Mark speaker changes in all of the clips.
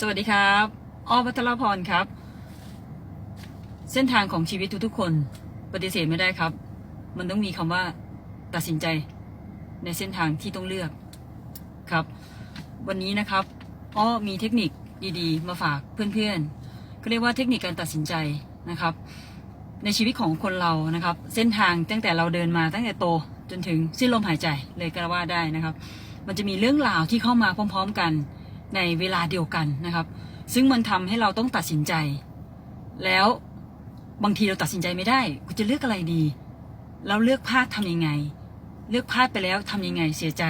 Speaker 1: สวัสดีครับอ้อพัทรพรครับ เส้นทางของชีวิตทุกๆคนปฏิเสธไม่ได้ครับ มันต้องมีคำว่าตัดสินใจในเส้นทางที่ต้องเลือกครับ วันนี้นะครับอ้อมีเทคนิคดีๆ มาฝากเพื่อนๆก็เรียกว่าเทคนิคการตัดสินใจนะครับ ในชีวิตของคนเรานะครับ เส้นทางตั้งแต่เราเดินมาตั้งแต่โตจนถึงสิ้นลมหายใจเลยก็ว่าได้นะครับ มันจะมีเรื่องราวที่เข้ามาพร้อม ๆ กัน ในเวลาเดียวกันนะครับ ซึ่งมันทำให้เราต้องตัดสินใจ แล้วบางทีเราตัดสินใจไม่ได้กูจะเลือกอะไรดี เราเลือกพลาดทำยังไง เลือกพลาดไปแล้วทำยังไงเสียใจ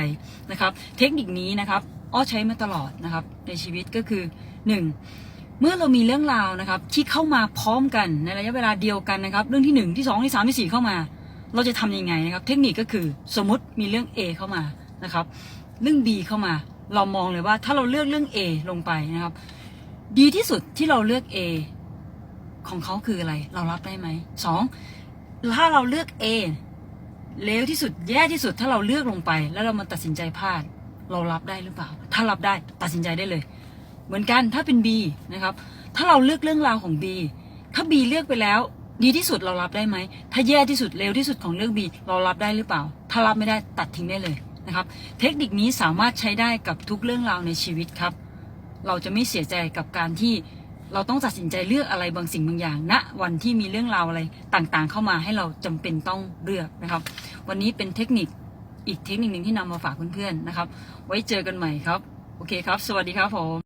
Speaker 1: นะครับ เทคนิคนี้นะครับ อ้อใช้มาตลอดนะครับ ในชีวิตก็คือหนึ่งเมื่อเรามีเรื่องราวนะครับ ที่เข้ามาพร้อมกันในระยะเวลาเดียวกันนะครับ เรื่องที่หนึ่งที่สองที่สามที่สี่เข้ามา เราจะทำยังไงนะครับ เทคนิคก็คือสมมติมีเรื่อง A เข้ามานะครับ เรื่อง B เข้ามา เรามองเลยว่าถ้าเราเลือกเรื่อง A ลงไปนะครับ ดีที่สุดที่เราเลือก A ของเขาคืออะไร เรารับได้ไหมสองถ้าเราเลือก A เลวที่สุดแย่ที่สุดถ้าเราเลือกลงไป แล้วเรามาตัดสินใจพลาด เรารับได้หรือเปล่า ถ้ารับได้ตัดสินใจได้เลย เหมือนกันถ้าเป็น B นะครับ ถ้าเราเลือกเรื่องราวของ B ถ้า B เลือกไปแล้ว ดีที่สุดเรารับได้ไหมถ้าแย่ที่สุดเร็วที่สุดของเรื่อง B เรารับได้หรือเปล่า ถ้ารับไม่ได้ตัดทิ้งได้เลย นะครับ เทคนิคนี้สามารถใช้ได้กับทุกเรื่องราวในชีวิตครับ เราจะไม่เสียใจกับการที่เราต้องตัดสินใจเลือกอะไรบางสิ่งบางอย่างณวันที่มีเรื่องราวอะไรต่างๆ เข้ามาให้เราจำเป็นต้องเลือกนะครับ วันนี้เป็นเทคนิคอีกเทคนิคหนึ่งที่นำมาฝากเพื่อนๆนะครับ ไว้เจอกันใหม่ครับ โอเคครับ สวัสดีครับผม